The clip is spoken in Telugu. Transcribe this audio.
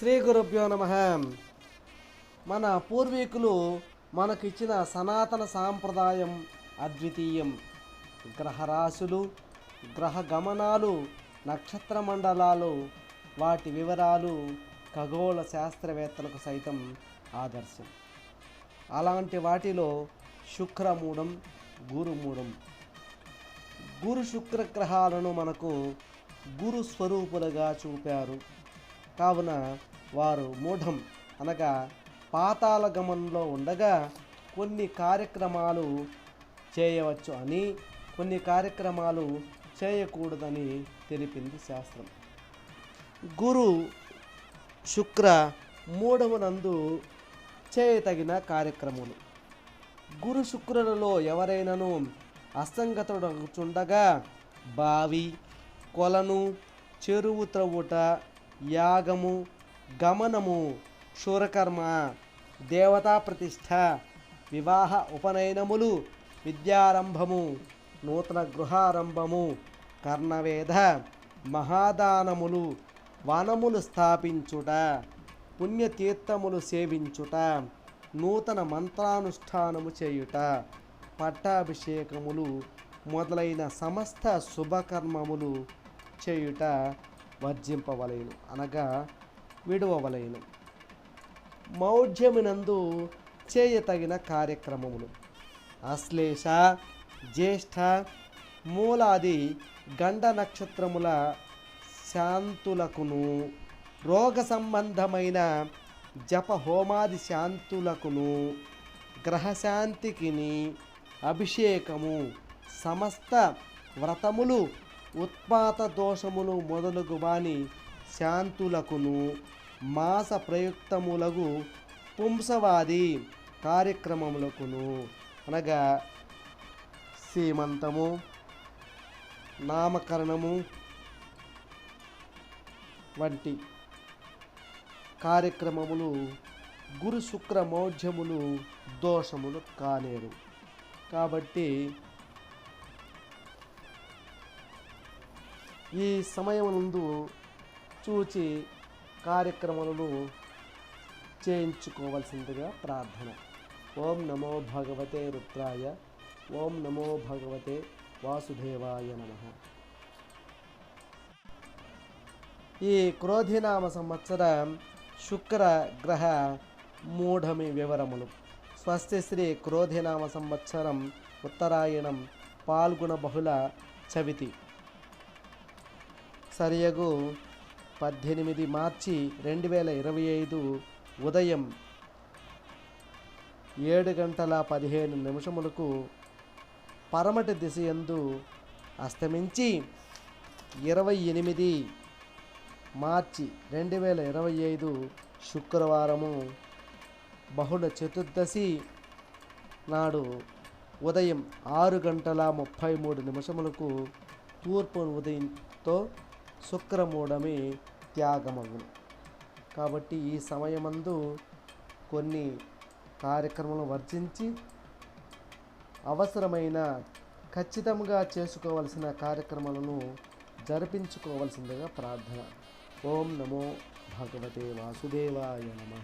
శ్రీ గురుభ్యో నమ. మన పూర్వీకులు మనకిచ్చిన సనాతన సాంప్రదాయం అద్వితీయం. గ్రహరాశులు గ్రహ గమనాలు నక్షత్ర మండలాలు వాటి వివరాలు ఖగోళ శాస్త్రవేత్తలకు సైతం ఆదర్శం. అలాంటి వాటిలో శుక్రమూఢం గురుమూఢం. గురు శుక్ర గ్రహాలను మనకు గురు స్వరూపులుగా చూపారు. కావున వారు మూఢం. అనగా పాతాల గమనంలో ఉండగా కొన్ని కార్యక్రమాలు చేయవచ్చు అని కొన్ని కార్యక్రమాలు చేయకూడదని తెలిపింది శాస్త్రం. గురు శుక్ర మూఢమునందు చేయతగిన కార్యక్రమాలు గురు శుక్రులలో ఎవరైనాను అసంగతుడుచుండగా బావి కొలను చెరువు త్రవ్వుట యాగము గమనము క్షురకర్మ దేవతా ప్రతిష్ట వివాహ ఉపనయనములు విద్యారంభము నూతన గృహారంభము కర్ణవేద మహాదానములు వనములు స్థాపించుట పుణ్యతీర్థములు సేవించుట నూతన మంత్రానుష్ఠానము చేయుట పట్టాభిషేకములు మొదలైన సమస్త శుభకర్మములు చేయుట వర్జింపవలయను అనగా విడువవలయను మౌఢ్యమునందు చేయతగిన కార్యక్రమములు. అశ్లేష జ్యేష్ఠ మూలాది గండ నక్షత్రముల శాంతులకును రోగ సంబంధమైన జప హోమాది శాంతులకును గ్రహశాంతికిని అభిషేకము సమస్త వ్రతములు ఉత్పాత దోషములు మొదలగు వాని శాంతులకును మాస ప్రయుక్తములగు పుంసవాది కార్యక్రమములకును. అనగా సీమంతము నామకరణము వంటి కార్యక్రమములు గురు శుక్ర మౌఢ్యములు దోషములు కానేరు. కాబట్టి ఈ సమయమునందు చూచి కార్యక్రమాలను చేయించుకోవలసిందిగా ప్రార్థన. ఓం నమో భగవతే రుద్రాయ ఓం నమో భగవతే వాసుదేవాయ నమ. ఈ క్రోధినామ సంవత్సరం శుక్ర గ్రహ మూఢమి వివరములు. స్వస్తి శ్రీ క్రోధినామ సంవత్సరం ఉత్తరాయణం పాల్గొన బహుళ చవితి. సరియగు పద్దెనిమిది మార్చి రెండు వేల ఇరవై ఐదు ఉదయం ఏడు గంటల పదిహేను నిమిషములకు పరమటి దిశయందు అస్తమించి ఇరవై ఎనిమిది మార్చి రెండు వేల ఇరవై ఐదు శుక్రవారము బహుళ చతుర్దశి నాడు ఉదయం ఆరు గంటల ముప్పై మూడు నిమిషములకు తూర్పు ఉదయంతో శుక్రమూఢమి త్యాగమగును. కాబట్టి ఈ సమయమందు కొన్ని కార్యక్రమాలను వర్జించి అవసరమైన ఖచ్చితంగా చేసుకోవలసిన కార్యక్రమాలను జరిపించుకోవలసిందిగా ప్రార్థన. ఓం నమో భగవతే వాసుదేవాయ నమ.